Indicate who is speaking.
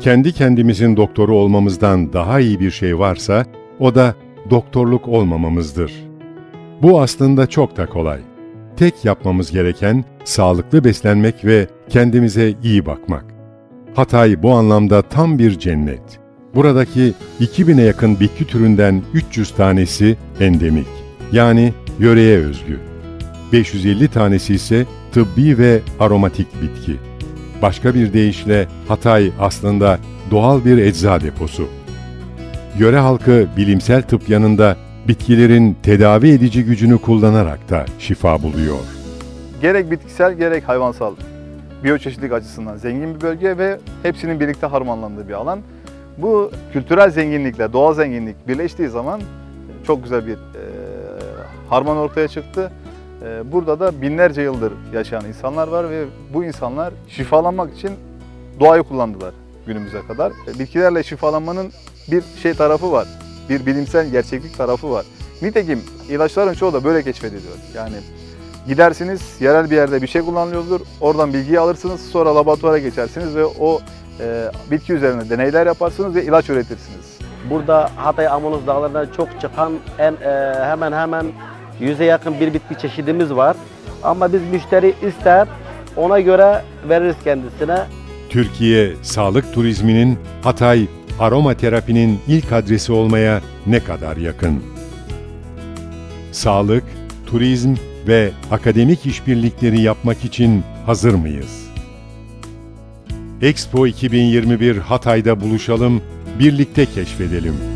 Speaker 1: kendi kendimizin doktoru olmamızdan daha iyi bir şey varsa, o da doktorluk olmamamızdır. Bu aslında çok da kolay. Tek yapmamız gereken sağlıklı beslenmek ve kendimize iyi bakmak. Hatay bu anlamda tam bir cennet. Buradaki 2000'e yakın bitki türünden 300 tanesi endemik, yani yöreye özgü. 550 tanesi ise tıbbi ve aromatik bitki. Başka bir deyişle Hatay aslında doğal bir ecza deposu. Yöre halkı bilimsel tıp yanında bitkilerin tedavi edici gücünü kullanarak da şifa buluyor.
Speaker 2: Gerek bitkisel gerek hayvansal biyoçeşitlilik açısından zengin bir bölge ve hepsinin birlikte harmanlandığı bir alan. Bu kültürel zenginlikle doğal zenginlik birleştiği zaman çok güzel bir e, harman ortaya çıktı. E, burada da binlerce yıldır yaşayan insanlar var ve bu insanlar şifalanmak için doğayı kullandılar günümüze kadar. Bitkilerle şifalanmanın bir şey tarafı var. Bir bilimsel gerçeklik tarafı var. Nitekim ilaçların çoğu da böyle keşfediliyor. Yani Gidersiniz, yerel bir yerde bir şey kullanılıyordur. Oradan bilgiyi alırsınız, sonra laboratuvara geçersiniz ve o e, bitki üzerine deneyler yaparsınız ve ilaç üretirsiniz.
Speaker 3: Burada Hatay Amonos Dağları'ndan çok çıkan en e, hemen hemen yüze yakın bir bitki çeşidimiz var. Ama biz müşteri ister ona göre veririz kendisine.
Speaker 1: Türkiye sağlık turizminin Hatay aromaterapinin ilk adresi olmaya ne kadar yakın? Sağlık, turizm ve akademik işbirlikleri yapmak için hazır mıyız? Expo 2021 Hatay'da buluşalım, birlikte keşfedelim.